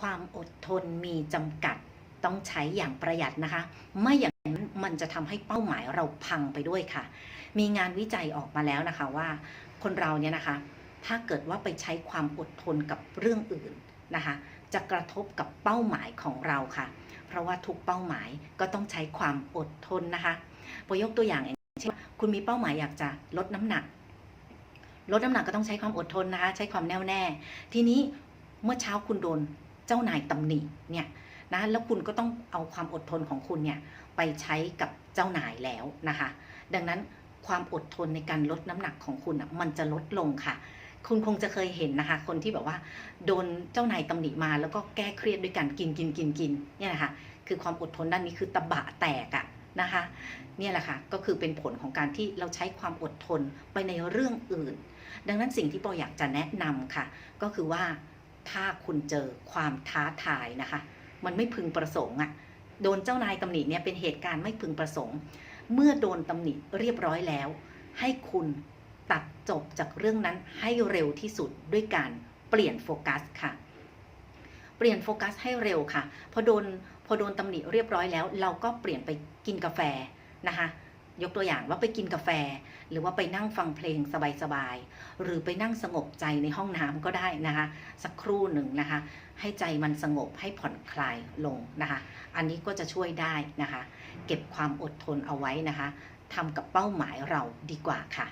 ความอดทนมีจำกัดต้องใช้อย่างประหยัดนะคะ ไม่อย่างนั้นมันจะทำให้เป้าหมายเราพังไปด้วยค่ะ มีงานวิจัยออกมาแล้วนะคะว่าคนเราเนี่ยนะคะ ถ้าเกิดว่าไปใช้ความอดทนกับเรื่องอื่นนะคะ จะกระทบกับเป้าหมายของเราค่ะ เพราะว่าทุกเป้าหมายก็ต้องใช้ความอดทนนะคะปยกตัวอย่างอย่างเช่นคุณมีเป้าหมายอยากจะลดน้ำหนัก ลดน้ำหนักก็ต้องใช้ความอดทนนะคะ ใช้ความแน่วแน่ ทีนี้เมื่อเช้าคุณโดน เจ้านายตำหนิเนี่ยนะแล้วคุณก็ต้องเอาความอดทนของคุณเนี่ยไปใช้กับเจ้านายแล้วนะคะ ดังนั้นความอดทนในการลดน้ำหนักของคุณอะมันจะลดลงค่ะ คุณคงจะเคยเห็นนะคะ คนที่แบบว่า โดนเจ้านายตำหนิมาแล้วก็แก้เครียดด้วยการกินกินกินกินเนี่ยนะคะคือความอดทนด้านนี้คือตะบะแตกอะนะคะเนี่ยแหละค่ะก็คือเป็นผลของการที่เราใช้ความอดทนไปในเรื่องอื่น ดังนั้นสิ่งที่ปออยากจะแนะนำค่ะ ก็คือว่า ถ้าคุณเจอความท้าทายนะคะ มันไม่พึงประสงค์อะโดนเจ้านายตำหนิเนี่ยเป็นเหตุการณ์ไม่พึงประสงค์ เมื่อโดนตำหนิเรียบร้อยแล้ว ให้คุณตัดจบจากเรื่องนั้นให้เร็วที่สุดด้วยการเปลี่ยนโฟกัสค่ะ เปลี่ยนโฟกัสให้เร็วค่ะ พอโดนพอโดนตำหนิเรียบร้อยแล้ว เราก็เปลี่ยนไปกินกาแฟนะคะ ยกตัวอย่างว่าไปกินกาแฟ หรือว่าไปนั่งฟังเพลงสบายๆ หรือไปนั่งสงบใจในห้องน้ำก็ได้นะคะ สักครู่หนึ่งนะคะ ให้ใจมันสงบให้ผ่อนคลายลงนะคะ อันนี้ก็จะช่วยได้นะคะ เก็บความอดทนเอาไว้นะคะทำกับเป้าหมายเราดีกว่าค่ะ